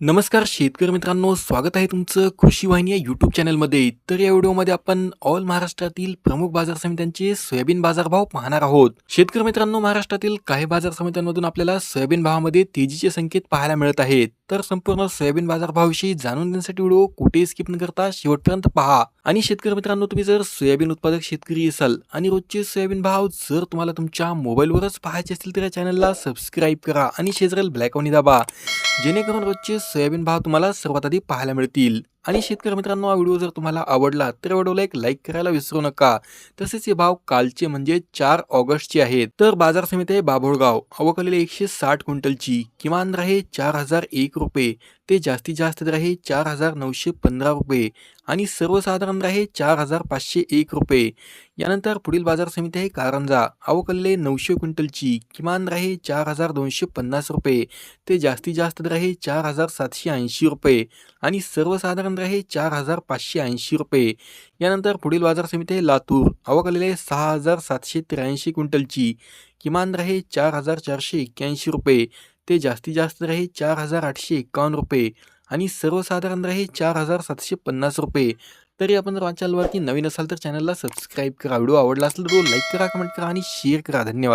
नमस्कार शेतकरी मित्रांनो स्वागत आहे तुमचं कृषी वाहिनी या यूट्यूब चॅनलमध्ये तर या व्हिडिओमध्ये आपण ऑल महाराष्ट्रातील प्रमुख बाजार समित्यांचे सोयाबीन बाजारभाव पाहणार आहोत. शेतकरी मित्रांनो महाराष्ट्रातील काही बाजार समित्यांमधून आपल्याला सोयाबीन भावामध्ये तेजीचे संकेत पाहायला मिळत आहेत. तर संपूर्ण सोयाबीन बाजारभावाविषयी जाणून घेण्यासाठी व्हिडिओ कुठेही स्किप न करता शेवटपर्यंत पहा. आणि शेतकरी मित्रांनो तुम्ही जर सोयाबीन उत्पादक शेतकरी असाल आणि रोजचे सोयाबीन भाव जर तुम्हाला तुमच्या मोबाईलवरच पाहायचे असतील तर या चॅनलला सबस्क्राईब करा आणि शेजारील ब्लॅकवनी दाबा. जेणेकरून रोजचे सोयाबीन भाव तुम्हाला सर्वात आधी पाहायला मिळतील. आणि शेतकरी मित्रांनो हा व्हिडिओ जर तुम्हाला आवडला तर व्हिडिओला एक लाईक करायला विसरू नका. तसेच हे भाव कालचे म्हणजे चार ऑगस्टचे आहेत. तर बाजार समिती आहे बाभोळगाव. आवक एकशे साठ क्विंटलची. किमान दर आहे चार हजार एक रुपये. ते जास्तीत जास्त दर आहे चार हजार नऊशे पंधरा रुपये. आणि सर्वसाधारण दर आहे चार हजार पाचशे एक रुपये. यानंतर पुढील बाजार समिती आहे कारंजा. अवकलले नऊशे क्विंटलची. किमान दर आहे चार हजार दोनशे पन्नास रुपये. ते जास्तीत जास्त दर आहे चार हजार सातशे ऐंशी रुपये. आणि सर्वसाधारण दर हे चार हजार पाचशे ऐंशी रुपये. यानंतर पुढील बाजार समिती आहे लातूर. आवक आलेले सहा हजार सातशे त्र्याऐंशी क्विंटलची. किमान राहे चार हजार चारशे एक्क्याऐंशी रुपये. ते जास्तीत जास्त राहे चार हजार आठशे एक्कावन्न रुपये. आणि सर्वसाधारण राहे चार हजार सातशे पन्नास रुपये. तरी आपण जर चॅनलवरती नवीन असाल तर चॅनलला सबस्क्राईब करा. व्हिडिओ आवडला असेल तर लाईक करा कमेंट करा आणि शेअर करा. धन्यवाद.